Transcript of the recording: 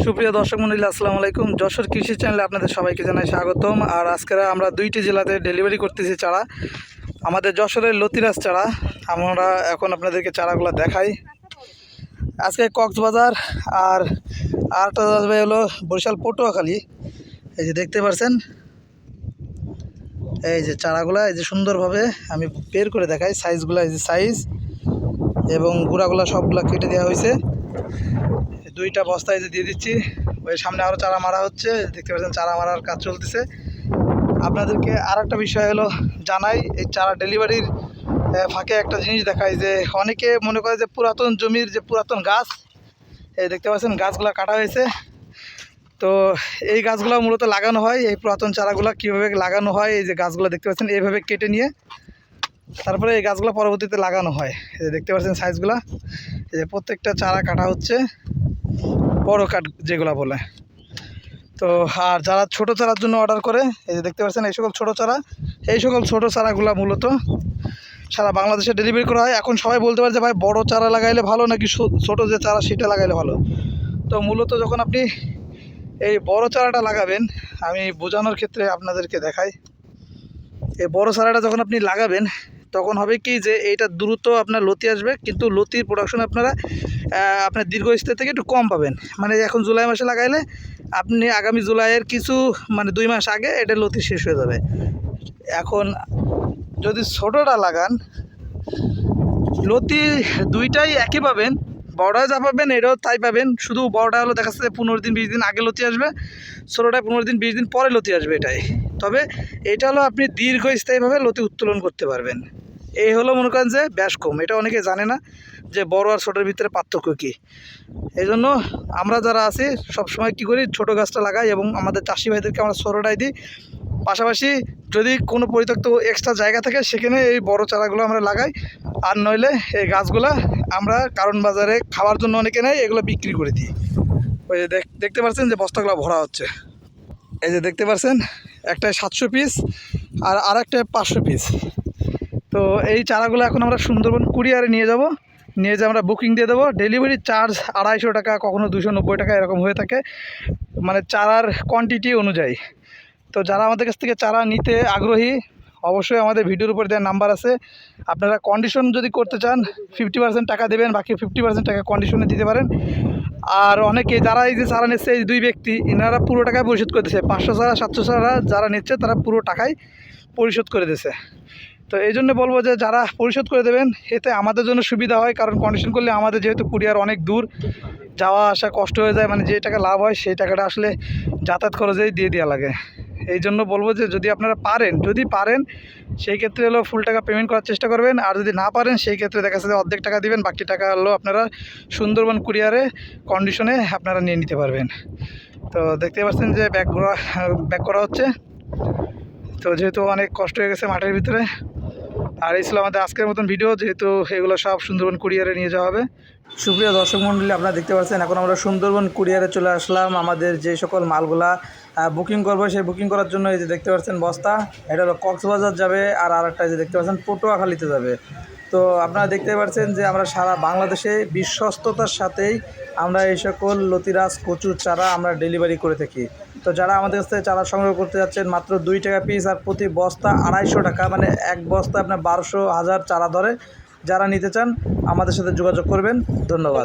সুপ্রিয় দর্শক মন্ডলী, আসসালামু আলাইকুম। যশোর কৃষি চ্যানেলে আপনাদের সবাইকে জানাই স্বাগতম। আর আজকে আমরা দুইটি জেলাতে ডেলিভারি করতেছি চারা। আমাদের যশোরের লতিরাজ চারা। আমরা এখন আপনাদেরকে চারাগুলো দেখাই। আজকে কক্সবাজার আর আরেকটা যাবে হলো বরিশাল পটুয়াখালী। এই যে দেখতে পাচ্ছেন এই যে চারাগুলা, এই যে সুন্দরভাবে আমি বের করে দেখাই। সাইজগুলো এই যে সাইজ এবং গুঁড়াগুলা সবগুলা কেটে দেওয়া হয়েছে। দুইটা বস্তায় যে দিয়ে দিচ্ছি, ওই সামনে আরও চারা মারা হচ্ছে, দেখতে পাচ্ছেন চারা মারার কাজ চলতেছে। আপনাদেরকে আর একটা বিষয় হলো জানাই, এই চারা ডেলিভারির ফাঁকে একটা জিনিস দেখায় যে অনেকে মনে করে যে পুরাতন জমির যে পুরাতন গাছ, এই দেখতে পাচ্ছেন গাছগুলো কাটা হয়েছে। তো এই গাছগুলো মূলত লাগানো হয়, এই পুরাতন চারাগুলো কীভাবে লাগানো হয়, এই যে গাছগুলো দেখতে পাচ্ছেন এইভাবে কেটে নিয়ে তারপরে এই গাছগুলো পরবর্তীতে লাগানো হয়। এই যে দেখতে পাচ্ছেন সাইজগুলো এই যে প্রত্যেকটা চারা কাটা হচ্ছে। বড় কাঠ যেগুলো বলে। তো আর যারা ছোট চারার জন্য অর্ডার করে, এই যে দেখতে পাচ্ছেন, এই সকল ছোট চারা, এই সকল ছোট চারাগুলো মূলত সারা বাংলাদেশে ডেলিভারি করা হয়। এখন সবাই বলতে পারে যে, ভাই, বড় চারা লাগাইলে ভালো নাকি ছোট যে চারা, সেটা লাগাইলে ভালো? তো মূলত যখন আপনি এই বড় চারাটা লাগাবেন, আমি বোঝানোর ক্ষেত্রে আপনাদেরকে দেখাই। এই বড় চারাটা যখন আপনি লাগাবেন, তখন হবে কি যে, এইটা দ্রুত আপনার লতি আসবে, কিন্তু লতির প্রোডাকশন আপনারা আপনার দীর্ঘস্থায়ী থেকে একটু কম পাবেন। মানে এখন জুলাই মাসে লাগাইলে আপনি আগামী জুলাইয়ের কিছু মানে দুই মাস আগে এটা লতি শেষ হয়ে যাবে। এখন যদি ছোটোটা লাগান, লতি দুইটাই একই পাবেন বড়টা যা পাবেন এটাও তাই পাবেন। শুধু বড়টা হলো দেখা যাচ্ছে পনেরো দিন, বিশ দিন আগে লতি আসবে ছোটোটায় পনেরো দিন, বিশ দিন পরে লতি আসবে এটাই। তবে এটা হলো আপনি দীর্ঘস্থায়ীভাবে লতি উত্তোলন করতে পারবেন। এই হলো মনে করেন যে ব্যাস কম। এটা অনেকে জানে না যে বড় আর ছোটোর ভিতরে পার্থক্য কী। এই জন্য আমরা যারা আছি, সবসময় কী করি, ছোটো গাছটা লাগাই এবং আমাদের চাষি ভাইদেরকে আমরা ছোটোটাই দিই। পাশাপাশি যদি কোনো পরিত্যক্ত এক্সট্রা জায়গা থাকে, সেখানে এই বড় চারাগুলো আমরা লাগাই। আর নইলে এই গাছগুলা আমরা কারণ বাজারে খাওয়ার জন্য অনেকে নেয়, এগুলো বিক্রি করে দিই। ওই যে দেখ- দেখতে পাচ্ছেন যে বস্তাগুলো ভরা হচ্ছে। এই যে দেখতে পাচ্ছেন একটায় সাতশো পিস আর আর একটায় পাঁচশো পিস তো এই চারাগুলো এখন আমরা সুন্দরবন কুরিয়ারে নিয়ে যাব। নিয়ে যে আমরা বুকিং দিয়ে দেবো। ডেলিভারি চার্জ আড়াইশো টাকা, কখনো দুশো নব্বই টাকা এরকম হয়ে থাকে। মানে চারার কোয়ান্টিটি অনুযায়ী। তো যারা আমাদের কাছ থেকে চারা নিতে আগ্রহী, অবশ্যই আমাদের ভিডিওর উপর দেওয়ার নাম্বার আছে। আপনারা কন্ডিশন যদি করতে চান ফিফটি পার্সেন্ট টাকা দেবেন, বাকি ফিফটি পার্সেন্ট টাকা কন্ডিশনে দিতে পারেন। আর অনেকে যারা এই যে চারা নিচ্ছে, এই দুই ব্যক্তি এনারা পুরো টাকায় পরিশোধ করে দিচ্ছে পাঁচশো চারা, সাতশো চারা যারা নিচ্ছে, তারা পুরো টাকায় পরিশোধ করে দিচ্ছে তো এই জন্য বলব যে যারা পরিশোধ করে দেবেন, এতে আমাদের জন্য সুবিধা হয়। কারণ কন্ডিশন করলে আমাদের যেহেতু কুরিয়ার অনেক দূর, যাওয়া আসা কষ্ট হয়ে যায় মানে যে টাকা লাভ হয় সেই টাকাটা আসলে যাতায়াত খরচেই দিয়ে দেওয়া লাগে। এই জন্য বলব যে যদি আপনারা পারেন, যদি পারেন, সেই ক্ষেত্রে হলো ফুল টাকা পেমেন্ট করার চেষ্টা করবেন। আর যদি না পারেন, সেই ক্ষেত্রে দেখা যাচ্ছে অর্ধেক টাকা দিবেন, বাকি টাকা হলো আপনারা সুন্দরবন কুরিয়ারে কন্ডিশনে আপনারা নিয়ে নিতে পারবেন। তো দেখতে পাচ্ছেন যে ব্যাক করা ব্যাক করা হচ্ছে। তো যেহেতু অনেক কষ্ট হয়ে গেছে মাঠের ভিতরে আর এই ছিল আমাদের আজকের মতন ভিডিও যেহেতু এগুলো সব সুন্দরবন কুরিয়ারে নিয়ে যাওয়া হবে। সুপ্রিয় দর্শক মণ্ডলী আপনারা দেখতে পাচ্ছেন, এখন আমরা সুন্দরবন কুরিয়ারে চলে আসলাম। আমাদের যে সকল মালগুলা বুকিং করব, সেই বুকিং করার জন্য এই যে দেখতে পাচ্ছেন বস্তা, এটা হলো কক্সবাজার যাবে, আর আরেকটা যে দেখতে পাচ্ছেন, পটুয়াখালীতে যাবে। তো আপনারা দেখতে পাচ্ছেন যে আমরা সারা বাংলাদেশে বিশ্বস্ততার সাথেই আমরা এই সকল লতিরাজ কচুর চারা আমরা ডেলিভারি করে থাকি। তো যারা আমাদের কাছ থেকে চারা সংগ্রহ করতে যাচ্ছেন, মাত্র দুই টাকা পিস আর প্রতি বস্তা আড়াইশো টাকা মানে এক বস্তা আপনার বারোশো হাজার চারা ধরে যারা নিতে চান, আমাদের সাথে যোগাযোগ করবেন। ধন্যবাদ।